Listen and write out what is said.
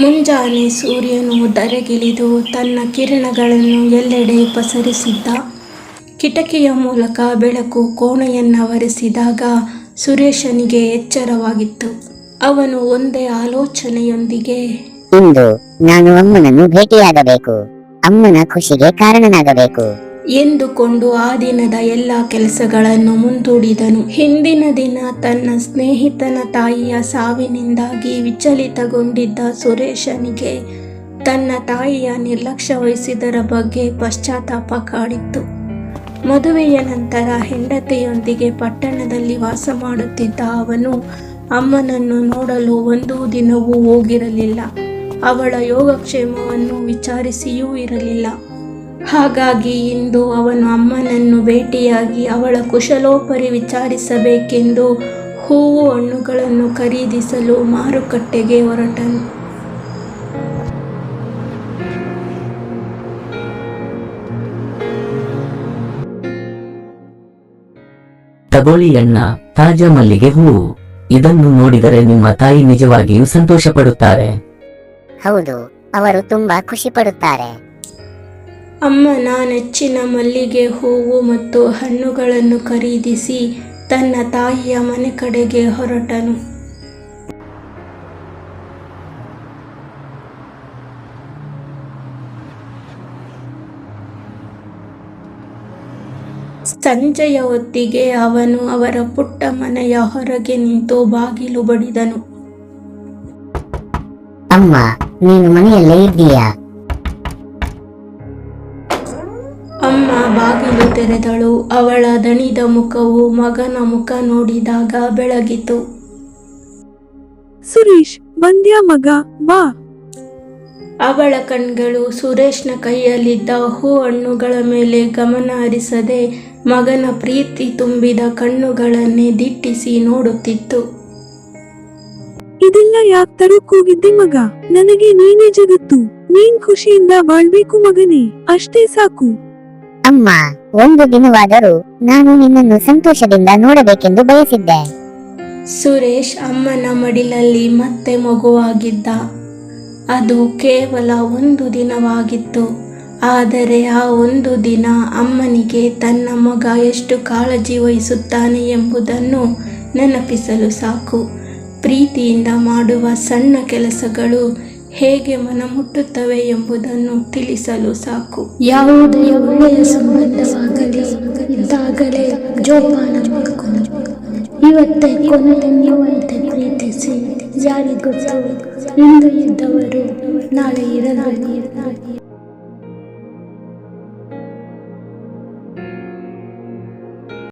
ಮುಂಜಾನೆ ಸೂರ್ಯನು ಧರೆಗಿಳಿದು ತನ್ನ ಕಿರಣಗಳನ್ನು ಎಲ್ಲೆಡೆ ಪಸರಿಸಿದ್ದ. ಕಿಟಕಿಯ ಮೂಲಕ ಬೆಳಕು ಕೋಣೆಯನ್ನವರಿಸಿದಾಗ ಸುರೇಶನಿಗೆ ಎಚ್ಚರವಾಗಿತ್ತು. ಅವನು ಒಂದೇ ಆಲೋಚನೆಯೊಂದಿಗೆ, ಇಂದು ನಾನು ಅಮ್ಮನನ್ನು ಭೇಟಿಯಾಗಬೇಕು. ಅಮ್ಮನ ಖುಷಿಗೆ ಕಾರಣನಾಗಬೇಕು. ಎಂದುಕೊಂಡು ಆ ದಿನದ ಎಲ್ಲ ಕೆಲಸಗಳನ್ನು ಮುಂದೂಡಿದನು. ಹಿಂದಿನ ದಿನ ತನ್ನ ಸ್ನೇಹಿತನ ತಾಯಿಯ ಸಾವಿನಿಂದಾಗಿ ವಿಚಲಿತಗೊಂಡಿದ್ದ ಸುರೇಶನಿಗೆ ತನ್ನ ತಾಯಿಯ ನಿರ್ಲಕ್ಷ್ಯ ವಹಿಸಿದರ ಬಗ್ಗೆ ಪಶ್ಚಾತ್ತಾಪ ಕಾಡಿತ್ತು. ಮದುವೆಯ ನಂತರ ಹೆಂಡತಿಯೊಂದಿಗೆ ಪಟ್ಟಣದಲ್ಲಿ ವಾಸ ಮಾಡುತ್ತಿದ್ದ ಅವನು ಅಮ್ಮನನ್ನು ನೋಡಲು ಒಂದು ದಿನವೂ ಹೋಗಿರಲಿಲ್ಲ. ಅವಳ ಯೋಗಕ್ಷೇಮವನ್ನು ವಿಚಾರಿಸಿಯೂ ಇರಲಿಲ್ಲ. ಹಾಗಾಗಿ ಇಂದು ಅವನು ಅಮ್ಮನನ್ನು ಭೇಟಿಯಾಗಿ ಅವಳ ಕುಶಲೋಪರಿ ವಿಚಾರಿಸಬೇಕೆಂದು ಹೂವು ಹಣ್ಣುಗಳನ್ನು ಖರೀದಿಸಲು ಮಾರುಕಟ್ಟೆಗೆ ಹೊರಟನು. ತಗೊಳ್ಳಿ ಅಣ್ಣ ತಾಜಾ ಮಲ್ಲಿಗೆ ಹೂವು ಇದನ್ನು ನೋಡಿದರೆ ನಿಮ್ಮ ತಾಯಿ ನಿಜವಾಗಿಯೂ ಸಂತೋಷ ಪಡುತ್ತಾರೆ ಹೌದು ಅವರು ತುಂಬಾ ಖುಷಿ ಪಡುತ್ತಾರೆ. ಅಮ್ಮನ ನೆಚ್ಚಿನ ಮಲ್ಲಿಗೆ ಹೂವು ಮತ್ತು ಹಣ್ಣುಗಳನ್ನು ಖರೀದಿಸಿ ತನ್ನ ತಾಯಿಯ ಮನೆ ಕಡೆಗೆ ಹೊರಟನು. ಸಂಜೆಯ ಹೊತ್ತಿಗೆ ಅವನು ಅವರ ಪುಟ್ಟ ಮನೆಯ ಹೊರಗೆ ನಿಂತು ಬಾಗಿಲು ಬಡಿದನು. ಅಮ್ಮ, ನೀನು ಮನೆಯಲ್ಲೇ ಇದ್ದೀಯಾ? ಬಾಗಿಲು ತೆರೆದಳು. ಅವಳ ದಣಿದ ಮುಖವು ಮಗನ ಮುಖ ನೋಡಿದಾಗ ಬೆಳಗಿತು. ಸುರೇಶ್ ಬಂದ್ಯಾ ಮಗ ಬಾ. ಅವಳ ಕಣ್ಗಳು ಸುರೇಶ್ನ ಕೈಯಲ್ಲಿದ್ದ ಹೂ ಹಣ್ಣುಗಳ ಮೇಲೆ ಗಮನ ಹರಿಸದೆ ಮಗನ ಪ್ರೀತಿ ತುಂಬಿದ ಕಣ್ಣುಗಳನ್ನೇ ದಿಟ್ಟಿಸಿ ನೋಡುತ್ತಿತ್ತು. ಇದೆಲ್ಲ ಯಾಕ್ ತರಕ್ ಹೋಗಿದ್ದೆ ಮಗ? ನನಗೆ ನೀನೇ ಜಗತ್ತು. ನೀನ್ ಖುಷಿಯಿಂದ ಬಾಳ್ಬೇಕು ಮಗನೇ. ಅಷ್ಟೇ ಸಾಕು. ಅಮ್ಮ, ಒಂದು ದಿನವಾದರೂ ನಾನು ನಿನ್ನನ್ನು ಸಂತೋಷದಿಂದ ನೋಡಬೇಕೆಂದು ಬಯಸಿದ್ದೆ. ಸುರೇಶ್ ಅಮ್ಮನ ಮಡಿಲಲ್ಲಿ ಮತ್ತೆ ಮಗುವಾಗಿದ್ದ. ಅದು ಕೇವಲ ಒಂದು ದಿನವಾಗಿತ್ತು. ಆದರೆ ಆ ಒಂದು ದಿನ ಅಮ್ಮನಿಗೆ ತನ್ನ ಮಗ ಎಷ್ಟು ಕಾಳಜಿ ವಹಿಸುತ್ತಾನೆ ಎಂಬುದನ್ನು ನೆನಪಿಸಲು ಸಾಕು. ಪ್ರೀತಿಯಿಂದ ಮಾಡುವ ಸಣ್ಣ ಕೆಲಸಗಳು ಹೇಗೆ ಮನಮುಟ್ಟುತ್ತವೆ ಎಂಬುದನ್ನು ತಿಳಿಸಲು ಸಾಕು. ಯಾವುದೇ ಒಳ್ಳೆಯ ಸಂಬಂಧವಾಗಲಿ ಇದ್ದಾಗಲೇ ಜೋಪಾನ ಇವತ್ತೇ ಕೊನೆ ನೀವಂತೆ ಪ್ರೀತಿಸಿ, ಯಾರಿಗೊತ್ತು ಇಂದು ಇದ್ದವರು ನಾಳೆ ಇರಲ್ಲ